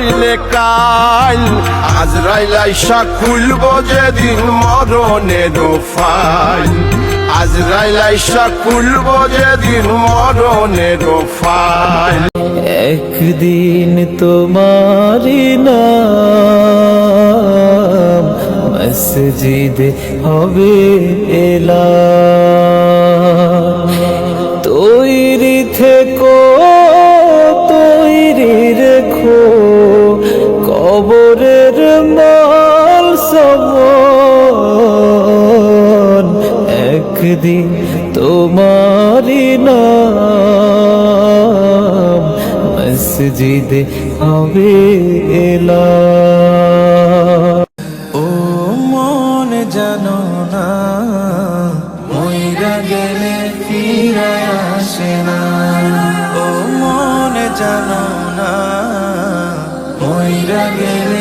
হইলে কাল। আজ রাইলাইসা খুলব যেদিন মরণের ফাইল। আজ রাইলাইসা খুলব যেদিন মরণের ফাইল। একদিন তোমারি নাম, মসজিদে হবে এলা একদিন তোমারি নাম। মসজিদে হবে ও মন জানো না মইরা গেলে ফিরে আসে না। ও মন জানো না মইরা গেলে